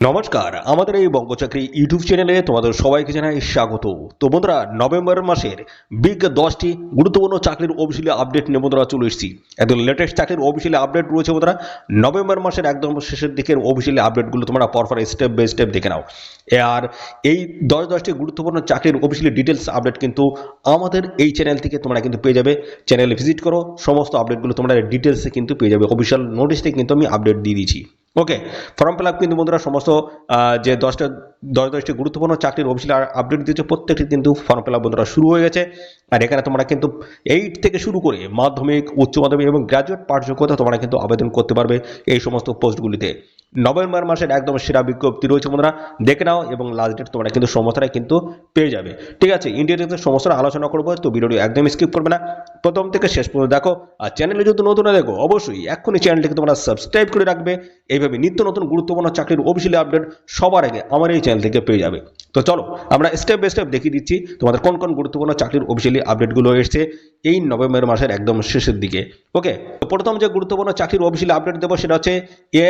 নমস্কার, আমাদের এই বঙ্গচাকরি ইউটিউব চ্যানেলে তোমাদের সবাইকে জানাই স্বাগত। তো বন্ধুরা, নভেম্বর মাসের বিগ দশটি গুরুত্বপূর্ণ চাকরির অফিসিয়ালি আপডেট নিয়ে বন্ধুরা চলে এসেছি। একদম লেটেস্ট চাকরির অফিসিয়ালি আপডেট রয়েছে বন্ধুরা। নভেম্বর মাসের একদম শেষের দিকের অফিসিয়ালি আপডেটগুলো তোমরা পরপর স্টেপ বাই স্টেপ দেখে নাও। আর এই দশ দশটি গুরুত্বপূর্ণ চাকরির অফিসিয়ালি ডিটেলস আপডেট কিন্তু আমাদের এই চ্যানেল থেকে তোমরা কিন্তু পেয়ে যাবে। চ্যানেলে ভিজিট করো, সমস্ত আপডেটগুলো তোমরা ডিটেলসে কিন্তু পেয়ে যাবে। অফিসিয়াল নোটিশ থেকে কিন্তু আমি আপডেট দিয়ে দিয়েছি। ওকে ফর্ম ফিল আপ কিন্তু বন্ধুরা সমস্ত যে দশটা, দশ দশটি গুরুত্বপূর্ণ চাকরির অফিসিয়াল আপডেট দিয়েছে, প্রত্যেকটি কিন্তু ফর্ম ফিল আপ বন্ধুরা শুরু হয়ে গেছে। আর এখানে তোমরা কিন্তু এইট থেকে শুরু করে মাধ্যমিক, উচ্চ মাধ্যমিক এবং গ্র্যাজুয়েট পাঠযোগ্যতা তোমরা কিন্তু আবেদন করতে পারবে এই সমস্ত পোস্টগুলিতে নভেম্বর মাসের একদম সেরা বিজ্ঞপ্তি রয়েছে বন্ধুরা। দেখে নাও এবং লাস্ট ডেট তোমরা কিন্তু সমস্তটাই কিন্তু পেয়ে যাবে। ঠিক আছে ইন্ডিয়াতে সমস্তটা আলোচনা করব, তো ভিডিওটি একদম স্কিপ করবে না। প্রথম থেকে শেষ পর্যন্ত দেখো, আর চ্যানেলে যদি নতুন দেখো অবশ্যই এখনই চ্যানেলটিকে তোমরা সাবস্ক্রাইব করে রাখবে। এইভাবে নিত্য নতুন গুরুত্বপূর্ণ চাকরির অফিসিয়ালি আপডেট সবার আগে আমার এই চ্যানেল থেকে পেয়ে যাবে। তো চলো, আমরা স্টেপ বাই স্টেপ দেখিয়ে দিচ্ছি তোমাদের কোন কোন গুরুত্বপূর্ণ চাকরির অফিসিয়ালি আপডেটগুলো এসছে এই নভেম্বর মাসের একদম শেষের দিকে। ওকে প্রথম যে গুরুত্বপূর্ণ চাকরির অফিসিয়ালি আপডেট দেবো সেটা হচ্ছে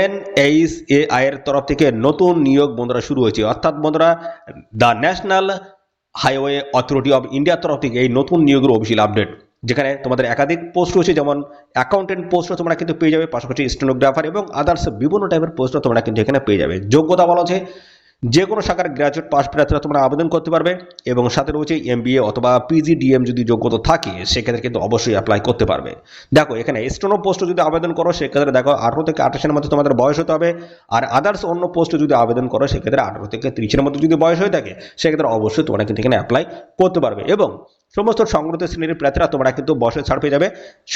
এন এইচ এ আইয়ের তরফ থেকে নতুন নিয়োগ বন্ধুরা শুরু হয়েছে। অর্থাৎ বন্ধুরা the national highway authority of ইন্ডিয়ার তরফ থেকে এই নতুন নিয়োগের অফিসিয়াল আপডেট যেখানে তোমাদের একাধিক পোস্ট রয়েছে, যেমন অ্যাকাউন্টেন্ট পোস্টও তোমরা কিন্তু পেয়ে যাবে, পাশাপাশি স্টেনোগ্রাফার এবং আদার্স বিভিন্ন টাইপের পোস্টও তোমরা কিন্তু এখানে পেয়ে যাবে। যোগ্যতা বলা হচ্ছে যে কোনো শাখার গ্র্যাজুয়েট পাস প্রার্থীরা তোমরা আবেদন করতে পারবে এবং সাথে রয়েছে এমবিএ অথবা পিজি পিজিডিএম যদি যোগ্যতা থাকে, সেক্ষেত্রে কিন্তু অবশ্যই অ্যাপ্লাই করতে পারবে। দেখো, এখানে স্টোনো পোস্টে যদি আবেদন করো, সেক্ষেত্রে দেখো আঠারো থেকে আঠাশের মধ্যে তোমাদের বয়স হতে হবে আর আদার্স অন্য পোস্টে যদি আবেদন করো, সেক্ষেত্রে আঠারো থেকে তিরিশের মধ্যে যদি বয়স হয়ে থাকে, সেক্ষেত্রে অবশ্যই তোমরা কিন্তু এখানে অ্যাপ্লাই করতে পারবে এবং সমস্ত সংগ্রহ শ্রেণির প্রার্থীরা তোমরা কিন্তু বয়সের ছাড় পেয়ে যাবে।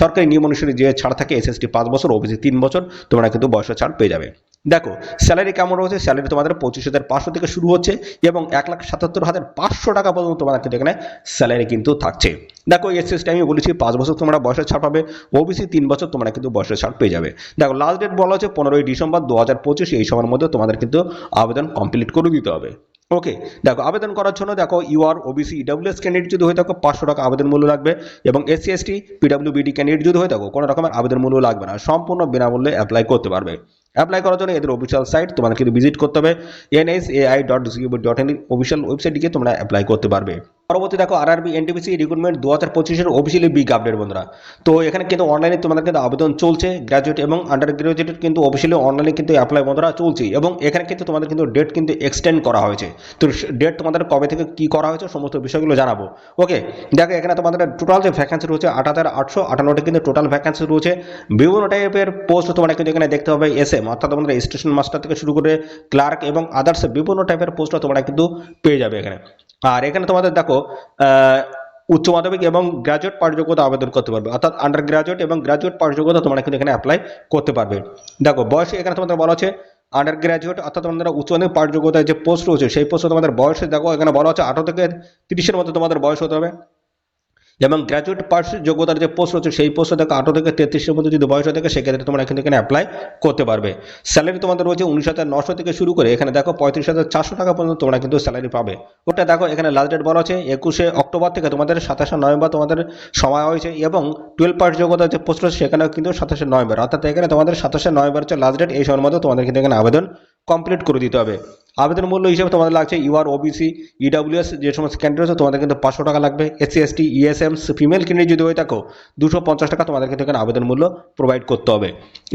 সরকারি নিয়ম অনুসারে যে ছাড় থাকে এসএসটি পাঁচ বছর ওবিসি তিন বছর, তোমরা কিন্তু বয়সের ছাড় পেয়ে যাবে। দেখো স্যালারি কেমন রয়েছে? স্যালারি তোমাদের পঁচিশ হাজার পাঁচশো থেকে শুরু হচ্ছে এবং এক লাখ সাতাত্তর হাজার পাঁচশো টাকা পর্যন্ত তোমাদের কিন্তু এখানে স্যালারি কিন্তু থাকছে। দেখো এসএসটি আমি বলেছি, পাঁচ বছর তোমরা বয়সের ছাড় পাবে ওবিসি তিন বছর তোমরা কিন্তু বয়সের ছাড় পেয়ে যাবে। দেখো লাস্ট ডেট বলা হচ্ছে পনেরোই ডিসেম্বর দু হাজার পঁচিশ, এই সময়ের মধ্যে তোমাদের কিন্তু আবেদন কমপ্লিট করে দিতে হবে। ওকে দেখো, আবেদন করার জন্য দেখো U UR OBC EWS candidate যদি হয়ে থাকো, পাঁচশো টাকা আবেদন মূল্য লাগবে এবং এসসি এসটি পিডাব্লিউবিডি ক্যান্ডিডেট যদি হয়ে থাকো, কোনো রকমের আবেদন মূল্য লাগবে না, সম্পূর্ণ বিনামূল্যে অ্যাপ্লাই করতে পারবে। অ্যাপ্লাই করার জন্য এদের অফিসিয়াল সাইট তোমাদের কিন্তু ভিজিট করতে হবে NSAI dot GOV dot in official website গিয়ে তোমরা অ্যাপ্লাই করতে পারবে। পরবর্তী দেখো আরআরবি এনটিপিসি রিক্রুটমেন্ট দু হাজার পঁচিশের অফিসিয়ালি বিগ আপডেট বন্ধুরা। তো এখানে কিন্তু অনলাইনে তোমাদের কিন্তু আবেদন চলছে গ্র্যাজুয়েট এবং আন্ডার গ্রাজুয়েটেড কিন্তু অফিসিয়ালি অনলাইনে কিন্তু অ্যাপ্লাই বন্ধুরা চলছে এবং এখানে কিন্তু তোমাদের কিন্তু ডেট কিন্তু এক্সটেন্ড করা হয়েছে। তো ডেট তোমাদের কবে থেকে কি করা হয়েছে সমস্ত বিষয়গুলো জানাব। ওকে দেখো এখানে তোমাদের টোটাল যে ভ্যাকেন্সি রয়েছে আট হাজার আটশো আটান্নটি কিন্তু টোটাল ভ্যাকেন্সি রয়েছে। বিভিন্ন টাইপের পোস্ট তোমরা কিন্তু এখানে দেখতে হবে এস এম অর্থাৎ তোমাদের স্টেশন মাস্টার থেকে শুরু করে ক্লার্ক এবং আদার্স বিভিন্ন টাইপের পোস্ট তোমরা কিন্তু পেয়ে যাবে এখানে। আর এখানে তোমাদের দেখো আহ, উচ্চ মাধ্যমিক এবং গ্রাজুয়েট পাঠযোগ্যতা আবেদন করতে পারবে। অর্থাৎ আন্ডার গ্রাজুয়েট এবং গ্রাজুয়েট পাঠযোগ্যতা তোমরা কিন্তু এখানে অ্যাপ্লাই করতে পারবে। দেখো বয়স এখানে তোমাদের বলা হচ্ছে আন্ডার গ্রাজুয়েট অর্থাৎ তোমাদের উচ্চ মাধ্যমিক পাঠযোগ্যতায় যে পোস্ট রয়েছে সেই পোস্ট তোমাদের বয়সে দেখো এখানে বলা হচ্ছে আঠারো থেকে তিরিশের মধ্যে তোমাদের বয়স হতে হবে। এবং গ্র্যাজুয়েট পাস যোগ্যতার যে পোস্ট রয়েছে, সেই পোস্ট থেকে আঠারো থেকে তেত্রিশের মধ্যে যদি বয়স থাকে সেক্ষেত্রে তোমরা এখান থেকে অ্যাপ্লাই করতে পারবে। স্যালারি তোমাদের রয়েছে উনিশ হাজার নশো থেকে শুরু করে, এখানে দেখো পঁয়ত্রিশ হাজার চারশো টাকা পর্যন্ত তোমরা কিন্তু স্যালারি পাবে। ওটা দেখো, এখানে লাস্ট ডেট বলা আছে একুশে অক্টোবর থেকে তোমাদের সাতাশে নভেম্বর তোমাদের সময় হয়েছে এবং টুয়েলভ পাস যোগ্যতার যে পোস্ট রয়েছে, সেখানেও কিন্তু সাতাশে নভেম্বর। অর্থাৎ এখানে তোমাদের সাতাশে নভেম্বর হচ্ছে লাস্ট ডেট এই সময়ের মধ্যে তোমাদের কিন্তু এখানে আবেদন কমপ্লিট করে দিতে হবে। আবেদন মূল্য হিসেবে তোমাদের লাগছে ইউআর ওবিসি ইডাব্লিউএস যে সমস্ত ক্যান্ডিডেট আছে তোমাদের কিন্তু পাঁচশো টাকা লাগবে। SC ST ESMs female candidate যদি হয়ে থাকো, দুশো পঞ্চাশ টাকা তোমাদের কিন্তু এখানে আবেদন মূল্য প্রোভাইড করতে হবে।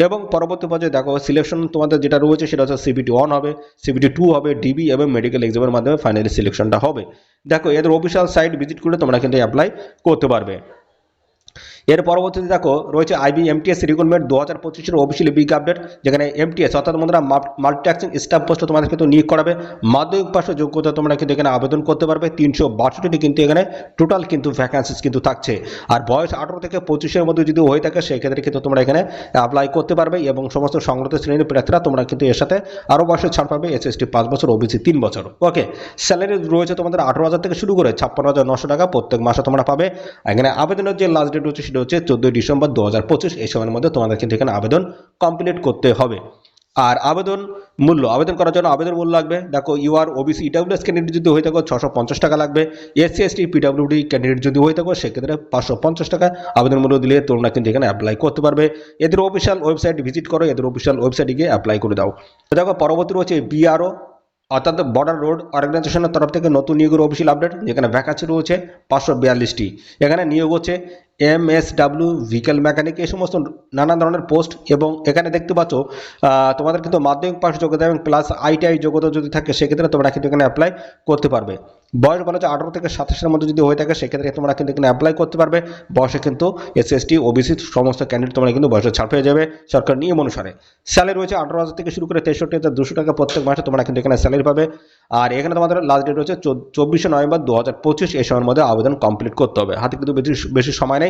এবং পরবর্তী পর্যায়ে দেখো সিলেকশন তোমাদের যেটা রয়েছে, সেটা হচ্ছে সিবিটি ওয়ান হবে সিবিটি টু হবে ডিবি এবং মেডিকেল এক্সামের মাধ্যমে ফাইনালি সিলেকশনটা হবে। দেখো, এদের অফিসিয়াল সাইট ভিজিট করে তোমরা কিন্তু অ্যাপ্লাই করতে পারবে। এর পরবর্তীতে দেখো রয়েছে আইবি এমটিএস রিক্রুটমেন্ট দু হাজার পঁচিশের অফিসিয়ালি বিগ আপডেট যেখানে এমটিএস অর্থাৎ বন্ধুরা মাল্টিটাস্কিং স্টাফ পোস্টে তোমাদের কিন্তু নিয়োগ করাবে। মাধ্যমিক পাশের যোগ্যতা তোমরা কিন্তু এখানে আবেদন করতে পারবে। তিনশো বাষট্টিটি কিন্তু এখানে টোটাল কিন্তু ভ্যাকান্সিস কিন্তু থাকছে। আর বয়স আঠারো থেকে পঁচিশের মধ্যে যদি হয়ে থাকে, সেক্ষেত্রে কিন্তু তোমরা এখানে অ্যাপ্লাই করতে পারবে এবং সমস্ত সংগত শ্রেণির প্রার্থীরা তোমরা কিন্তু এর সাথে আরও বয়সের ছাড় পাবে। এসএসটি পাঁচ বছর ওবিসি তিন বছর। ওকে স্যালারি রয়েছে তোমাদের আঠারো হাজার থেকে শুরু করে ছাপ্পান্ন হাজার নশো টাকা প্রত্যেক মাসে তোমরা পাবে। এখানে আবেদনের যে লাস্ট ডেট হচ্ছে সেটা হচ্ছে চোদ্দোই ডিসেম্বর দু হাজার পঁচিশ, এই সময়ের মধ্যে তোমাদের কিন্তু এখানে আবেদন কমপ্লিট করতে হবে। আর আবেদন মূল্য, আবেদন করার জন্য আবেদন মূল্য লাগবে। দেখো U UR OBC EWS candidate যদি হয়ে থাকো, ছশো পঞ্চাশ টাকা লাগবে। এসসি এসটি পিডাব্লিউডি ক্যান্ডিডেট যদি হয়ে থাকো, সেক্ষেত্রে পাঁচশো পঞ্চাশ টাকা আবেদন মূল্য দিলে তোমরা কিন্তু এখানে অ্যাপ্লাই করতে পারবে। এদের অফিসিয়াল ওয়েবসাইট ভিজিট করো, এদের অফিসিয়াল ওয়েবসাইটে গিয়ে অ্যাপ্লাই করে দাও। তো দেখো, পরবর্তী রয়েছে বিআরও অর্থাৎ বর্ডার রোড অর্গানাইজেশনের তরফ থেকে নতুন নিয়োগের অফিসিয়াল আপডেট যেখানে ভ্যাকান্সি রয়েছে পাঁচশো বিয়াল্লিশটি। এখানে নিয়োগ হচ্ছে M S W vehicle mechanic এই সমস্ত নানান ধরনের পোস্ট এবং এখানে দেখতে পাচ্ছ তোমাদের কিন্তু মাধ্যমিক পাস যোগ্যতা এবং প্লাস আইটিআই যোগ্যতা যদি থাকে, সেক্ষেত্রে তোমরা কিন্তু এখানে অ্যাপ্লাই করতে পারবে। বয়স বলা হচ্ছে আঠারো থেকে সাতাশের মধ্যে যদি হয়ে থাকে, সেক্ষেত্রে তোমরা কিন্তু এখানে অ্যাপ্লাই করতে পারবে। বয়সে কিন্তু এস এসটি ওবিসি সমস্ত ক্যান্ডিডেট তোমরা কিন্তু বয়সে ছাড় পেয়ে যাবে সরকার নিয়ম অনুসারে। স্যালারি রয়েছে আঠারো হাজার থেকে শুরু করে তেষট্টি হাজার দুশো টাকা প্রত্যেক মাসে তোমরা কিন্তু এখানে স্যালারি পাবে। আর এখানে তোমাদের লাস্ট ডেট হচ্ছে চব্বিশে নভেম্বর দু হাজার পঁচিশ, এই সময়ের মধ্যে আবেদন কমপ্লিট করতে হবে। হাতে কিন্তু বেশি বেশি সময় নেই।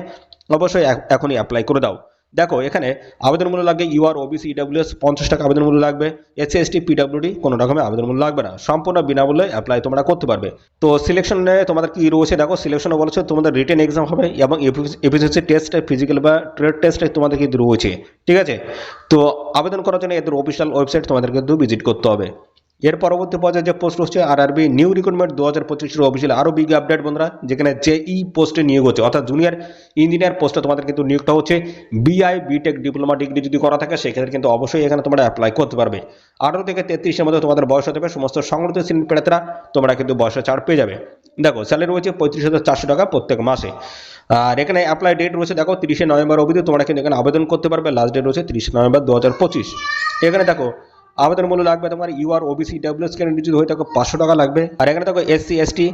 অবশ্যই এখনই অ্যাপ্লাই করে দাও। দেখো, এখানে আবেদন মূল্য লাগবে ইউআর ওবিসি ইডাব্লিউএস পঞ্চাশ টাকা আবেদন মূল্য লাগবে এসসি এসটি পিডাব্লিউডি কোনো রকমের আবেদন মূল্য লাগবে না। সম্পূর্ণ বিনামূল্যে অ্যাপ্লাই তোমরা করতে পারবে। তো সিলেকশনে তোমাদের কি রয়েছে? দেখো সিলেকশনে বলেছে তোমাদের রিটেন এক্সাম হবে এবং এফিসিয়েন্সি টেস্ট ফিজিক্যাল বা ট্রেড টেস্ট তোমাদের কিন্তু রয়েছে। ঠিক আছে? তো আবেদন করার জন্য এদের অফিসিয়াল ওয়েবসাইট তোমাদের কিন্তু ভিজিট করতে হবে। এর পরবর্তী পর্যায়ে যে পোস্ট হচ্ছে আর আরবি নিউ রিক্রুটমেন্ট দু হাজার পঁচিশের অফিসিয়াল আরও বিগ আপডেট বন্ধুরা, যেখানে জেই পোস্টে নিয়োগ হচ্ছে। অর্থাৎ জুনিয়র ইঞ্জিনিয়ার পোস্টে তোমাদের কিন্তু নিয়োগটা হচ্ছে। বিআই বিটেক ডিপ্লোমা ডিগ্রি যদি করা থাকে, সেক্ষেত্রে কিন্তু অবশ্যই এখানে তোমরা অ্যাপ্লাই করতে পারবে। আঠারো থেকে তেত্রিশের মধ্যে তোমাদের বয়স হতে হবে সমস্ত সংগঠিত শ্রেণির প্রার্থীরা তোমরা কিন্তু বয়সে ছাড় পেয়ে যাবে। দেখো স্যালারি রয়েছে পঁয়ত্রিশ হাজার চারশো টাকা প্রত্যেক মাসে। আর এখানে অ্যাপ্লাই ডেট রয়েছে, দেখো, তিরিশে নভেম্বর অবধি তোমরা কিন্তু এখানে আবেদন করতে পারবে। লাস্ট ডেট রয়েছে তিরিশে নভেম্বর দু হাজার পঁচিশ। এখানে দেখো আবেদন মূল্য লাগবে তোমার ইউআর ওবিসি ডাব্লিউএস ক্যান্ডিডেট যদি হয়ে থাকো পাঁচশো টাকা লাগবে। আর এখানে দেখো SC ST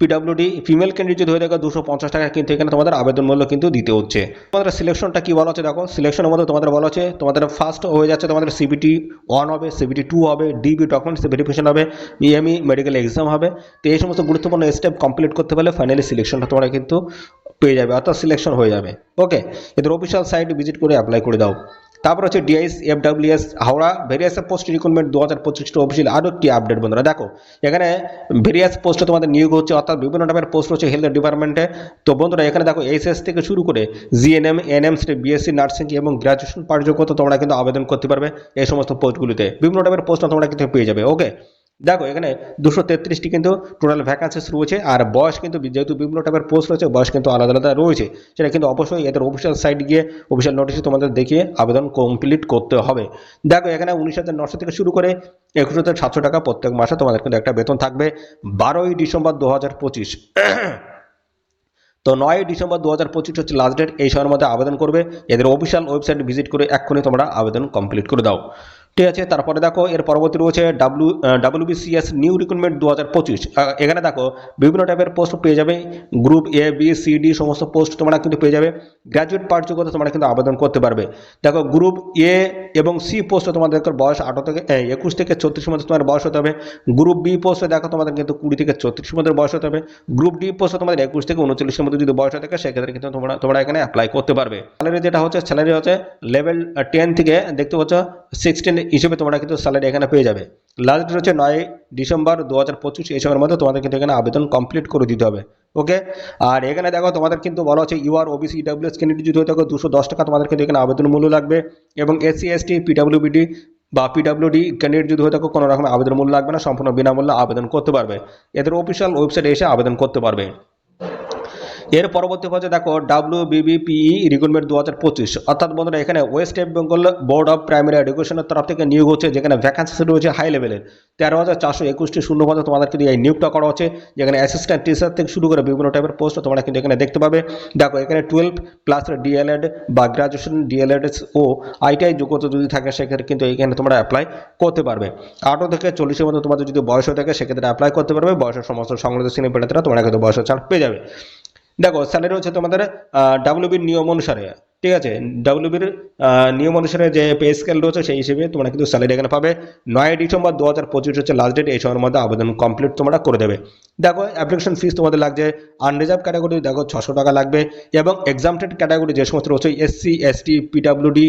PWD female candidate হয়ে থাকে দুশো পঞ্চাশ টাকা। কিন্তু এখানে তোমাদের আবেদন মূল্য কিন্তু দিতে হচ্ছে। তোমাদের সিলেকশনটা কি বলা হচ্ছে দেখো? সিলেকশনের মধ্যে তোমাদের বলা হচ্ছে, তোমাদের ফার্স্ট হয়ে যাচ্ছে তোমাদের সিবিটি ওয়ান হবে সিবিটি টু হবে ডিবি ডকুমেন্টস ভেরিফিকেশন হবে ইএমই মেডিকেল এক্সাম হবে। তো এই সমস্ত গুরুত্বপূর্ণ স্টেপ কমপ্লিট করতে পারলে ফাইনালি সিলেকশনটা তোমরা কিন্তু পেয়ে যাবে, অর্থাৎ সিলেকশন হয়ে যাবে। ওকে এদের অফিসিয়াল সাইট ভিজিট করে অ্যাপ্লাই করে দাও। তারপর হচ্ছে DIS FWS Howrah various post recruitment দু হাজার পঁচিশটা অফিসিয়াল আরও একটি আপডেট বন্ধুরা। দেখো, এখানে ভেরিয়াস পোস্টে তোমাদের নিয়োগ হচ্ছে, অর্থাৎ বিভিন্ন টাইপের পোস্ট হচ্ছে হেলথ ডিপার্টমেন্টে তো বন্ধুরা, এখানে দেখো এইচএস থেকে শুরু করে জিএনএম এনএম বিএসসি নার্সিং এবং গ্র্যাজুয়েশন পাঠযোগ্যতা তোমরা কিন্তু আবেদন করতে পারবে এই সমস্ত পোস্টগুলিতে বিভিন্ন টাইপের পোস্ট তোমরা কিন্তু পেয়ে যাবে ওকে দেখো, এখানে দুশো তেত্রিশটি কিন্তু টোটাল ভ্যাকান্সিস রয়েছে আর বয়স কিন্তু যেহেতু বিভিন্ন টাইপের পোস্ট রয়েছে, বয়স কিন্তু আলাদা আলাদা রয়েছে। সেটা কিন্তু অবশ্যই এদের অফিসিয়াল সাইট গিয়ে অফিসিয়াল নোটিশে তোমাদের দেখিয়ে আবেদন কমপ্লিট করতে হবে। দেখো, এখানে উনিশ হাজার নশো থেকে শুরু করে একুশ হাজার সাতশো টাকা প্রত্যেক মাসে তোমাদের কিন্তু একটা বেতন থাকবে। বারোই ডিসেম্বর দু হাজার পঁচিশ। তো নয় ডিসেম্বর দু হাজার পঁচিশ হচ্ছে লাস্ট ডেট এই সময়ের মধ্যে আবেদন করবে। এদের অফিসিয়াল ওয়েবসাইট ভিজিট করে এক্ষুনি তোমরা আবেদন কমপ্লিট করে দাও। ঠিক আছে, তারপরে দেখো, এর পরবর্তী রয়েছে ডাব্লিউ ডাব্লিউবিসিএস নিউ রিক্রুটমেন্ট দু হাজার পঁচিশ। এখানে দেখো, বিভিন্ন টাইপের পোস্ট পেয়ে যাবে। Group A B C D সমস্ত পোস্ট তোমরা কিন্তু পেয়ে যাবে। গ্র্যাজুয়েট পাঠ যোগ্যতা তোমরা কিন্তু আবেদন করতে পারবে। দেখো গ্রুপ এ এবং সি পোস্টে তোমাদের বয়স আঠারো থেকে একুশ থেকে চৌত্রিশের মধ্যে তোমার বয়স হতে হবে। গ্রুপ বি পোস্টে দেখো, তোমাদের কিন্তু কুড়ি থেকে চৌত্রিশের মধ্যে বয়স হতে হবে। গ্রুপ ডি পোস্টে তোমাদের একুশ থেকে উনচল্লিশের মধ্যে যদি বয়স থাকে, সেক্ষেত্রে কিন্তু তোমরা তোমরা এখানে অ্যাপ্লাই করতে পারবে। স্যালারি যেটা হচ্ছে স্যালারি হচ্ছে লেভেল টেন থেকে, দেখতে পাচ্ছ সিক্সটিন হিসেবে তোমরা কিন্তু স্যালারি এখানে পেয়ে যাবে। লাস্ট ডেট হচ্ছে নয় ডিসেম্বর দু হাজার পঁচিশ, এই সময়ের মধ্যে তোমাদের কিন্তু এখানে আবেদন কমপ্লিট করে দিতে হবে। ওকে আর এখানে দেখো, তোমাদের কিন্তু বলা হচ্ছে ইউআর ওবিসি ডাব্লিউএস ক্যান্ডিডেট যদি হয়ে থাকো, দুশো দশ টাকা তোমাদের কিন্তু এখানে আবেদন মূল্য লাগবে। এবং এসসি এসটি পিডাব্লিউবিডি বা পিডাব্লিউডি ক্যান্ডিডেট যদি হয়ে থাকো, কোনো রকম আবেদন মূল্য লাগবে না, সম্পূর্ণ বিনামূল্যে আবেদন করতে পারবে। এদের অফিসিয়াল ওয়েবসাইটে এসে আবেদন করতে পারবে। এর পরবর্তী পর্যায়ে দেখো ডাব্লিউ বিবিপিই রিক্রুটমেন্ট দু হাজার পঁচিশ। অর্থাৎ বন্ধুরা, এখানে West Bengal board of primary এডুকেশনের তরফ থেকে নিয়োগ হচ্ছে, যেখানে ভ্যাকান্সি রয়েছে হাই লেভেলের তেরো হাজার চারশো একুশটি শূন্য পদে তোমাদের কিন্তু এই নিয়োগটা করা হচ্ছে, যেখানে অ্যাসিস্ট্যান্ট টিচার থেকে শুরু করে বিভিন্ন টাইপের পোস্ট তোমরা কিন্তু এখানে দেখতে পাবে। দেখো, এখানে টুয়েলভ প্লাস ডিএলএড বা গ্রাজুয়েশন ডিএলএড ও আইটিআই যোগ্যতা যদি থাকে, সেক্ষেত্রে কিন্তু এখানে তোমরা অ্যাপ্লাই করতে পারবে। আঠারো থেকে চল্লিশের মধ্যে তোমাদের যদি বয়স হয়ে থাকে, সেক্ষেত্রে অ্যাপ্লাই করতে পারবে। বয়সের সমস্ত সংগ্রহ শ্রেণি পেটাতেরা তোমরা কিন্তু বয়সের ছাড় পেয়ে যাবে। দেখো স্যালারি হচ্ছে তোমাদের ডাব্লিউবির নিয়ম অনুসারে, ঠিক আছে? ডাব্লিউবির নিয়ম অনুসারে যে পে স্কেল রয়েছে সেই হিসেবে তোমরা কিন্তু স্যালারি এখানে পাবে। নয় ডিসেম্বর দু হাজার পঁচিশ হচ্ছে লাস্ট ডেট এই সময়ের মধ্যে আবেদন কমপ্লিট তোমরা করে দেবে। দেখো অ্যাপ্লিকেশন ফিস তোমাদের লাগছে আনরিজার্ভ ক্যাটাগরি দেখো, ছশো টাকা লাগবে এবং এক্সামটেড ক্যাটাগরি যে সমস্ত রয়েছে এসসি এসটি পিডাব্লিউডি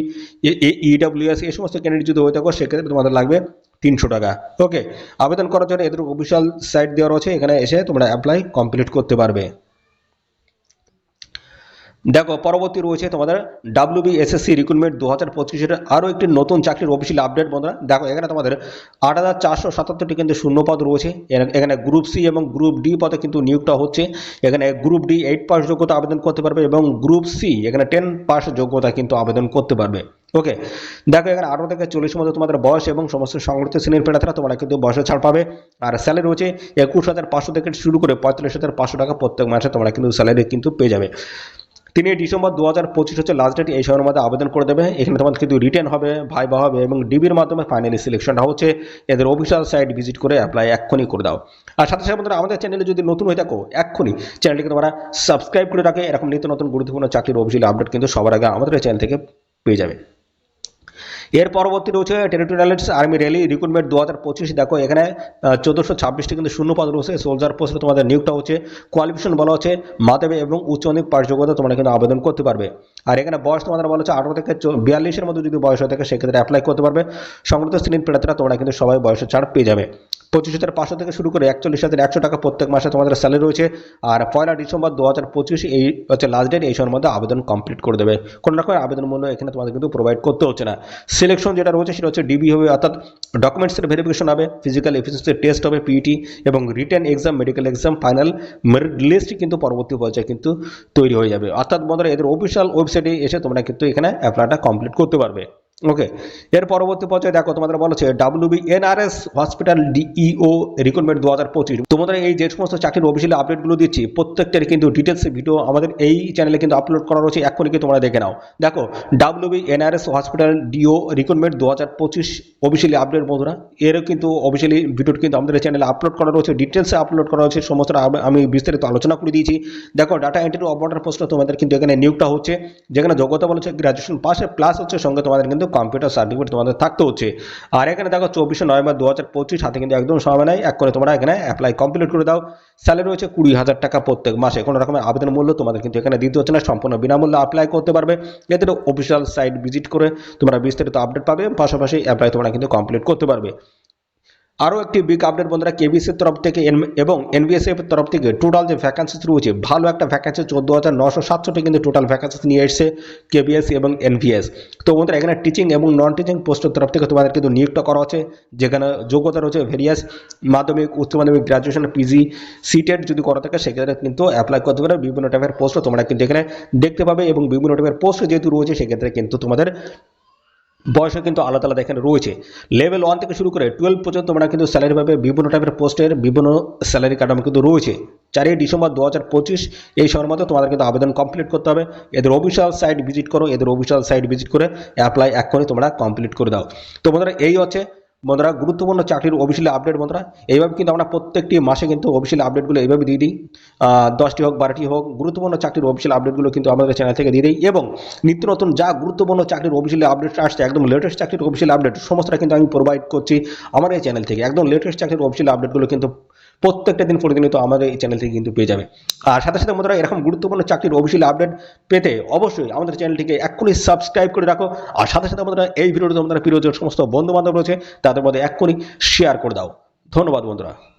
ইডাব্লিউএস এই সমস্ত ক্যান্ডিডেট যদি হয়ে থাকো, সেক্ষেত্রে তোমাদের লাগবে তিনশো টাকা। ওকে আবেদন করার জন্য এদের অফিসিয়াল সাইট দেওয়া রয়েছে, এখানে এসে তোমরা অ্যাপ্লাই কমপ্লিট করতে পারবে। দেখো, পরবর্তী রয়েছে তোমাদের ডাব্লিউবি এসএসসি রিক্রুটমেন্ট দু হাজার পঁচিশের আরও একটি নতুন চাকরির অফিসিয়াল আপডেট বন্ধুরা। দেখো, এখানে তোমাদের আট হাজার চারশো সাতাত্তরটি কিন্তু শূন্য পদ রয়েছে এখানে- গ্রুপ সি এবং গ্রুপ ডি পদে কিন্তু নিয়োগটা হচ্ছে। এখানে গ্রুপ ডি এইট পাস যোগ্যতা আবেদন করতে পারবে এবং গ্রুপ সি এখানে টেন পাস যোগ্যতা কিন্তু আবেদন করতে পারবে। ওকে দেখো, এখানে আঠারো থেকে চল্লিশের মধ্যে তোমাদের বয়স এবং সমস্ত সংগঠিত শ্রেণির প্রার্থীরা তোমরা কিন্তু বয়সে ছাড় পাবে। আর স্যালারি রয়েছে একুশ হাজার পাঁচশো থেকে শুরু করে পঁয়তাল্লিশ হাজার পাঁচশো টাকা প্রত্যেক মাসে তোমরা কিন্তু স্যালারি কিন্তু পেয়ে যাবে। তিনি ডিসেম্বর দু হাজার পঁচিশ হচ্ছে লাস্ট ডেট এই সময়ের মধ্যে আবেদন করে দেবে। এখানে তোমাদের কিন্তু রিটার্ন হবে ভাইবা হবে এবং ডিবির মাধ্যমে ফাইনালি সিলেকশনটা হচ্ছে। এদের অফিসিয়াল সাইট ভিজিট করে অ্যাপ্লাই এক্ষুনি করে দাও। আর সাথে সাথে বন্ধুরা, আমাদের চ্যানেলে যদি নতুন হয়ে থাকো, এক্ষুনি চ্যানেলটিকে তোমরা সাবস্ক্রাইব করে রাখে। এরকম নিত্য নতুন গুরুত্বপূর্ণ চাকরির অফিসিয়াল আপডেট কিন্তু সবার আগে আমাদের চ্যানেল থেকে পেয়ে যাবে। এর পরবর্তী রয়েছে টেরিটোরিয়াল আর্মি র্যালি, রিক্রুটমেন্ট দু হাজার পঁচিশ। দেখো, এখানে চোদ্দোশো ছাব্বিশটি কিন্তু শূন্য পদ রয়েছে। সোলজার পোস্টে তোমাদের নিয়োগটা হচ্ছে। কোয়ালিফিকেশন বলা হচ্ছে মাধ্যমিক এবং উচ্চ মাধ্যমিক পাঠযোগ্যতা তোমরা কিন্তু আবেদন করতে পারবে। আর এখানে বয়স তোমাদের বলা হচ্ছে আঠারো থেকে বিয়াল্লিশের মধ্যে যদি বয়স হয়ে থাকে, সেক্ষেত্রে অ্যাপ্লাই করতে পারবে। সংগঠিত শ্রেণির প্রার্থীরা তোমরা কিন্তু সবাই বয়সের ছাড় পেয়ে যাবে। পঁচিশ হাজার পাঁচশো থেকে শুরু করে একচল্লিশ হাজার একশো টাকা প্রত্যেক মাসে তোমাদের স্যালারি রয়েছে। আর পয়লা ডিসেম্বর দু হাজার পঁচিশ, এই হচ্ছে লাস্ট ডেট এই সময়ের মধ্যে আবেদন কমপ্লিট করে দেবে। কোনো রকমের আবেদন মূল্য এখানে তোমাদের কিন্তু প্রোভাইড করতে হচ্ছে না। সিলেকশন যেটা রয়েছে সেটা হচ্ছে ডিবি হবে, অর্থাৎ ডকুমেন্টসের ভেরিফিকেশন হবে ফিজিক্যাল এফিসিয়েন্সি টেস্ট হবে পিইটি এবং written exam medical exam final merit list কিন্তু পরবর্তী পর্যায়ে কিন্তু তৈরি হয়ে যাবে। অর্থাৎ বন্ধুরা, এদের অফিসিয়াল ওয়েবসাইটে এসে তোমরা কিন্তু এখানে অ্যাপ্লাইটা কমপ্লিট করতে পারবে। ওকে এর পরবর্তী পর্যায়ে দেখো, তোমাদের বলেছে W WB NRS hospital DEO recruitment দু হাজার পঁচিশ। তোমাদের এই যে সমস্ত চাকরির অফিসিয়াল আপডেটগুলো দিচ্ছি প্রত্যেকটার কিন্তু ডিটেলস ভিডিও আমাদের এই চ্যানেলে কিন্তু আপলোড করা রয়েছে, এক্ষুনি কিন্তু তোমরা দেখে নাও। দেখো W WB NRS hospital DEO recruitment দু হাজার পঁচিশ অফিসিয়ালি আপডেট বন্ধুরা, এরও কিন্তু অফিসিয়ালি ভিডিও কিন্তু আমাদের চ্যানেলে আপলোড করা রয়েছে ডিটেলসে আপলোড করা রয়েছে সমস্ত আমি বিস্তারিত আলোচনা করে দিয়েছি। দেখো ডাটা এন্ট্রি অপারেটর পোস্টে তোমাদের কিন্তু এখানে নিয়োগটা হচ্ছে, যেখানে যোগ্যতা বলেছে গ্রাজুয়েশন পাশে প্লাস হচ্ছে, সঙ্গে তোমাদের কিন্তু কম্পিউটার সার্টিফিকেট তোমাদের থাকতে হচ্ছে। আর এখানে দেখো চব্বিশে নভেম্বর দু হাজার পঁচিশ হাতে কিন্তু একদম সময় নাই। এক করে তোমরা এখানে অ্যাপ্লাই কমপ্লিট করে দাও। স্যালারি রয়েছে কুড়ি হাজার টাকা প্রত্যেক মাসে। কোনো রকমের আবেদন মূল্য তোমাদের কিন্তু এখানে দিতে হচ্ছে না। সম্পূর্ণ বিনামূল্যে অ্যাপ্লাই করতে পারবে। এদের অফিসিয়াল সাইট ভিজিট করে তোমরা বিস্তারিত আপডেট পাবে। পাশাপাশি অ্যাপ্লাই তোমরা কিন্তু কমপ্লিট করতে পারবে। আরও একটি বিগ আপডেট বন্ধুরা কেবিএসের তরফ থেকে এবং এনবিএসএফের তরফ থেকে টোটাল যে ভ্যাকান্সিস রয়েছে ভালো একটা ভ্যাকান্সি চোদ্দ হাজার নশো সাতষট্টি কিন্তু টোটাল ভ্যাকান্সিস নিয়ে এসছে কেবিএস এবং এনভিএস তো বন্ধুরা, এখানে টিচিং এবং নন টিচিং পোস্টের তরফ থেকে তোমাদের কিন্তু নিয়োগটা করা হচ্ছে, যেখানে যোগ্যতা রয়েছে ভেরিয়াস মাধ্যমিক, উচ্চ মাধ্যমিক গ্রাজুয়েশন পিজি সিটেড যদি করা থাকে, সেক্ষেত্রে কিন্তু অ্যাপ্লাই করতে পারে বিভিন্ন টাইপের পোস্টও তোমরা কিন্তু এখানে দেখতে পাবে এবং বিভিন্ন টাইপের পোস্ট যেহেতু রয়েছে, সেক্ষেত্রে কিন্তু তোমাদের বয়সও কিন্তু আলাদা আলাদা এখানে রয়েছে। লেভেল ওয়ান থেকে শুরু করে টুয়েলভ পর্যন্ত আমরা কিন্তু স্যালারি পাবে, বিভিন্ন টাইপের পোস্টের বিভিন্ন স্যালারি কাঠামো কিন্তু রয়েছে। চারই ডিসেম্বর দু হাজার পঁচিশ, এই সময়ের মধ্যে তোমাদের কিন্তু আবেদন কমপ্লিট করতে হবে। এদের অফিসিয়াল সাইট ভিজিট করো, এদের অফিসিয়াল সাইট ভিজিট করে অ্যাপ্লাই এক্ষুনি তোমরা কমপ্লিট করে দাও। তো বন্ধুরা, এই হচ্ছে বন্ধুরা, গুরুত্বপূর্ণ চাকরির অফিসিয়াল আপডেট বন্ধুরা, এইভাবে কিন্তু আমরা প্রত্যেকটি মাসে কিন্তু অফিসিয়াল আপডেটগুলো এইভাবে দিয়ে দিই। দশটি হোক, বারোটি হোক, গুরুত্বপূর্ণ চাকরির অফিসিয়াল আপডেটগুলো কিন্তু আমাদের চ্যানেল থেকে দিয়ে দিই এবং নিত্য নতুন যা গুরুত্বপূর্ণ চাকরির অফিসিয়াল আপডেট আসছে, একদম লেটেস্ট চাকরির অফিসিয়াল আপডেট সমস্তটা কিন্তু আমি প্রোভাইড করছি আমার এই চ্যানেল থেকে। একদম লেটেস্ট চাকরির অফিসিয়াল আপডেটগুলো কিন্তু প্রত্যেকটা দিন প্রতিনিয়ত আমাদের এই চ্যানেল থেকে কিন্তু পেয়ে যাবে। আর সাথে সাথে বন্ধুরা, এরকম গুরুত্বপূর্ণ চাকরির অফিসিয়াল আপডেট পেতে অবশ্যই আমাদের চ্যানেলটিকে এক্ষুনি সাবস্ক্রাইব করে রাখো। আর সাথে সাথে বন্ধুরা, এই ভিডিওটি তোমাদের প্রিয় যে সমস্ত বন্ধু বান্ধব রয়েছে, তাদের মধ্যে এক্ষুনি শেয়ার করে দাও। ধন্যবাদ বন্ধুরা।